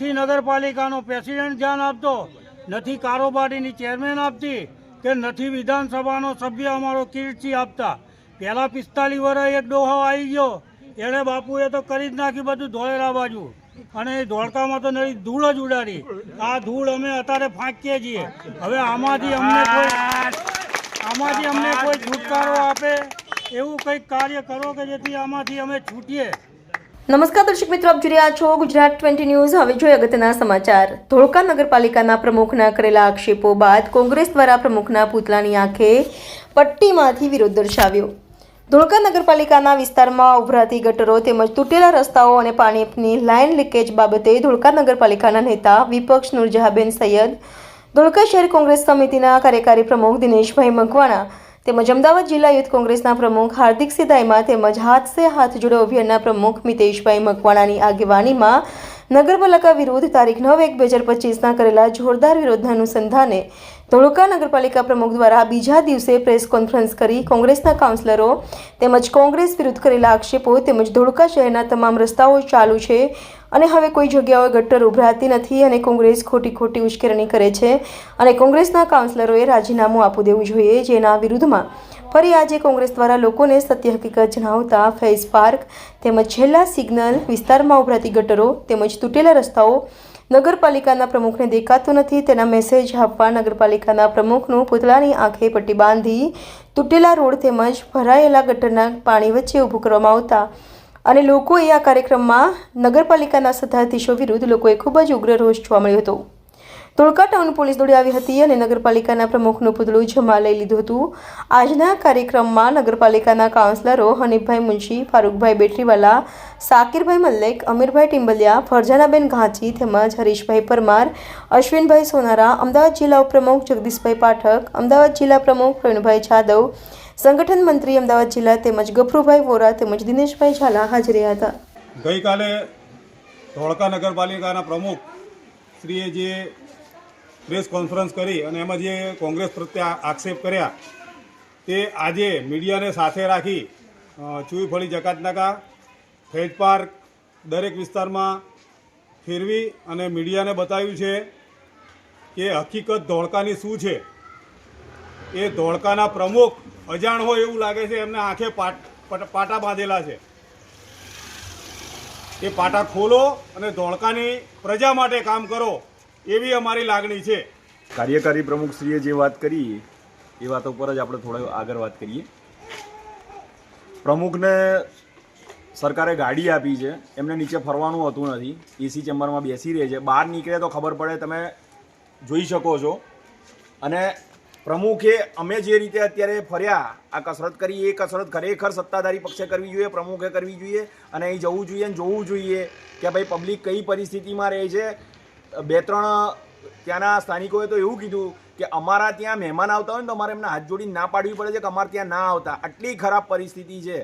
નથી નગરપાલિકાનો પ્રેસિડેન્ટ ધ્યાન આપતો, નથી કારોબારીની ચેરમેન આપતી કે નથી વિધાનસભાનો સભ્ય અમારો કીર્તિ આપતા. પહેલા પિસ્તાલીસ વર્ષ એક ડોહો આવી ગયો. એણે બાપુએ તો કરી જ નાખી બધું ધોળેરા બાજુ. અને એ ધોળકામાં તો નરી ધૂળ જ ઉડાડી. આ ધૂળ અમે અત્યારે ફાંકીએ છીએ. હવે આમાંથી અમને આમાંથી અમને કોઈ છુટકારો આપે. એવું કંઈક કાર્ય કરો કે જેથી આમાંથી અમે છૂટીએ. નમસ્કાર દર્શક મિત્રો, આપ જોઈ રહ્યા છો ગુજરાત ટ્વેન્ટી ન્યૂઝ. હવે જોઈએ અગત્યના સમાચાર. ધોળકા નગરપાલિકાના પ્રમુખના કરેલા આક્ષેપો બાદ કોંગ્રેસ દ્વારા પ્રમુખના પૂતળાની આંખે પટ્ટીમાંથી વિરોધ દર્શાવ્યો. ધોળકા નગરપાલિકાના વિસ્તારમાં ઉભરાતી ગટરો તેમજ તૂટેલા રસ્તાઓ અને પાણીની લાઇન લીકેજ બાબતે ધોળકા નગરપાલિકાના નેતા વિપક્ષ નૂરજહાબેન સૈયદ, ધોળકા શહેર કોંગ્રેસ સમિતિના કાર્યકારી પ્રમુખ દિનેશભાઈ મકવાણા તેમજ અમદાવાદ જિલ્લા યુથ કોંગ્રેસના પ્રમુખ હાર્દિક સિદાઈમાં તેમજ હાથ સે હાથ જોડો અભિયાનના પ્રમુખ મિતેશભાઈ મકવાણાની આગેવાનીમાં નગરપાલિકા વિરુદ્ધ તારીખ નવ એક બે હજાર પચીસના કરેલા જોરદાર વિરોધના અનુસંધાને ધોળકા નગરપાલિકા પ્રમુખ દ્વારા બીજા દિવસે પ્રેસ કોન્ફરન્સ કરી કોંગ્રેસના કાઉન્સિલરો તેમજ કોંગ્રેસ વિરુદ્ધ કરેલા આક્ષેપો તેમજ ધોળકા શહેરના તમામ રસ્તાઓ ચાલુ છે અને હવે કોઈ જગ્યાઓએ ગટર ઉભરાતી નથી અને કોંગ્રેસ ખોટી ખોટી ઉશ્કેરણી કરે છે અને કોંગ્રેસના કાઉન્સિલરોએ રાજીનામું આપવું દેવું જોઈએ, જેના વિરુદ્ધમાં ફરી આજે કોંગ્રેસ દ્વારા લોકોને સત્ય હકીકત જણાવતા ફેઝ પાર્ક તેમજ છેલ્લા સિગ્નલ વિસ્તારમાં ઉભરાતી ગટરો તેમજ તૂટેલા રસ્તાઓ નગરપાલિકાના પ્રમુખને દેખાતું નથી. તેના મેસેજ આપવા નગરપાલિકાના પ્રમુખનું પૂતળાની આંખે પટ્ટી બાંધી તૂટેલા રોડ તેમજ ભરાયેલા ગટરના પાણી વચ્ચે ઊભું કરવામાં આવતા અને લોકોએ આ કાર્યક્રમમાં નગરપાલિકાના સત્તાધીશો વિરુદ્ધ લોકોએ ખૂબ જ ઉગ્ર રોષ જોવા મળ્યો હતો. ધોળકા ટાઉન પોલીસ દોડી આવી હતી અને નગરપાલિકાના પ્રમુખનું પુતળું જમા લઈ લીધું હતું. આજના કાર્યક્રમમાં નગરપાલિકાના કાઉન્સિલરો હનીફભાઈ મુનશી, ફારૂકભાઈ બેટરીવાલા, સાકિરભાઈ મલ્લેક, અમીરભાઈ ટિંબલિયા, ફરજાનાબેન ઘાંચી તેમજ હરીશભાઈ પરમાર, અશ્વિનભાઈ સોનારા, અમદાવાદ જિલ્લા ઉપપ્રમુખ જગદીશભાઈ પાઠક, અમદાવાદ જિલ્લા પ્રમુખ પ્રવીણભાઈ જાદવ સંગઠન મંત્રી અમદાવાદ જિલ્લા તેમજ ગફરુભાઈ વોરા તેમજ દિનેશભાઈ ઝાલા હાજર રહ્યા હતા. ગઈકાલે ધોળકા નગરપાલિકાના પ્રમુખ શ્રીએ જે પ્રેસ કોન્ફરન્સ કરી અને એમાં જે કોંગ્રેસ પ્રત્યે આક્ષેપ કર્યા, તે આજે મીડિયાને સાથે રાખી ચૂઈફળી જકાતનાકા, ફેજ પાર્ક દરેક વિસ્તારમાં ફેરવી અને મીડિયાને બતાવ્યું છે કે હકીકત ધોળકાની શું છે? એ ધોળકાના પ્રમુખ અજાણ હોય એવું લાગે છે, એમને આંખે પાટા બાંધેલા છે. એ પાટા ખોલો અને ધોળકાની પ્રજા માટે કામ કરો, એવી અમારી લાગણી છે. કાર્યકારી પ્રમુખશ્રીએ જે વાત કરી, એ વાતો પર જ આપણે થોડા આગળ વાત કરીએ. પ્રમુખને સરકારે ગાડી આપી છે, એમને નીચે ફરવાનું હોતું નથી એસી ચેમ્બરમાં બેસી રહે છે. બહાર નીકળે તો ખબર પડે, તમે જોઈ શકો છો. અને પ્રમુખે અમે જે રીતે અત્યારે ફર્યા, આ કસરત કરી એ કસરત ખરેખર સત્તાધારી પક્ષે કરવી જોઈએ, પ્રમુખે કરવી જોઈએ અને અહીં જવું જોઈએ અને જોવું જોઈએ કે ભાઈ પબ્લિક કઈ પરિસ્થિતિમાં રહે છે. બે ત્રણ ત્યાંના સ્થાનિકોએ તો એવું કીધું કે અમારા ત્યાં મહેમાન આવતા હોય ને તો અમારે એમને હાથ જોડીને ના પાડવી પડે છે કે અમારે ત્યાં ના આવતા. આટલી ખરાબ પરિસ્થિતિ છે.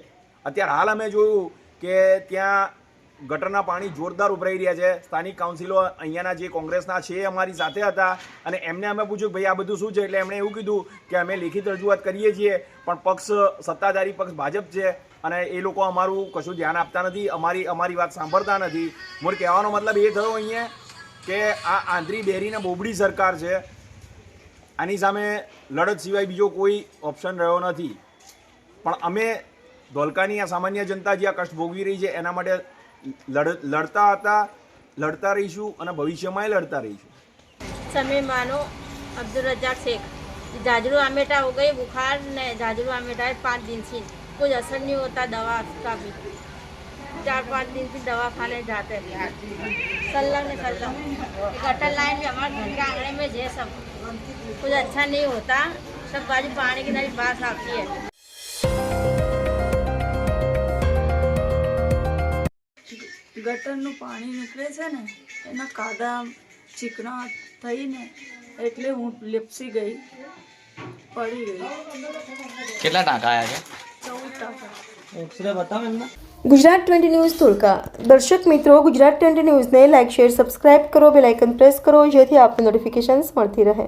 અત્યારે હાલ અમે જોયું કે ત્યાં ગટરના પાણી જોરદાર ઉભરાઈ રહ્યા છે. સ્થાનિક કાઉન્સિલો અહીંયાના જે કોંગ્રેસના છે અમારી સાથે હતા અને એમને અમે પૂછ્યું ભાઈ આ બધું શું છે? એટલે એમણે એવું કીધું કે અમે લેખિત રજૂઆત કરીએ છીએ, પણ પક્ષ, સત્તાધારી પક્ષ ભાજપ છે અને એ લોકો અમારું કશું ધ્યાન આપતા નથી, અમારી અમારી વાત સાંભળતા નથી. મોર કહેવાનો મતલબ એ થયો અહીંયા કે આ આંધ્રી ડેરીને બોબડી સરકાર છે. આની સામે લડત સિવાય બીજો કોઈ ઓપ્શન રહ્યો નથી. પણ અમે ધોલકાની આ સામાન્ય જનતા જે આ કષ્ટ ભોગવી રહી છે, એના માટે લડતા હતા લડતા રહીશું અને ભવિષ્યમાંય લડતા રહીશું समीर मानो अब्दुल रज्जाक शेख झाजरू आमेटा हो गई बुखार ने झाजरू आमेटा है पाँच दिन से कुछ असर नहीं होता दवा का भी चार पाँच दिन से दवा खाने जाते हैं सल्लम ने सल्लम गटर लाइन में हमारे घर के आंगने में है सब कुछ अच्छा नहीं होता सब बाजू पानी की नली बास आती है ગટરનું પાણી નીકળે છે ને એના કાદા ચીકણા થઈને એટલે હું લીપસી ગઈ પડી ગઈ. કેટલા ટાંકા આવ્યા ચૌદ ટાકા. ગુજરાત ટ્વેન્ટી ન્યૂઝ ધોળકા દર્શક મિત્રો ગુજરાત ટ્વેન્ટી ન્યૂઝને લાઇક શેર સબસ્ક્રાઇબ કરો બેલ આઇકન પ્રેસ કરો જેથી આપને નોટિફિકેશન્સ મળતી રહે.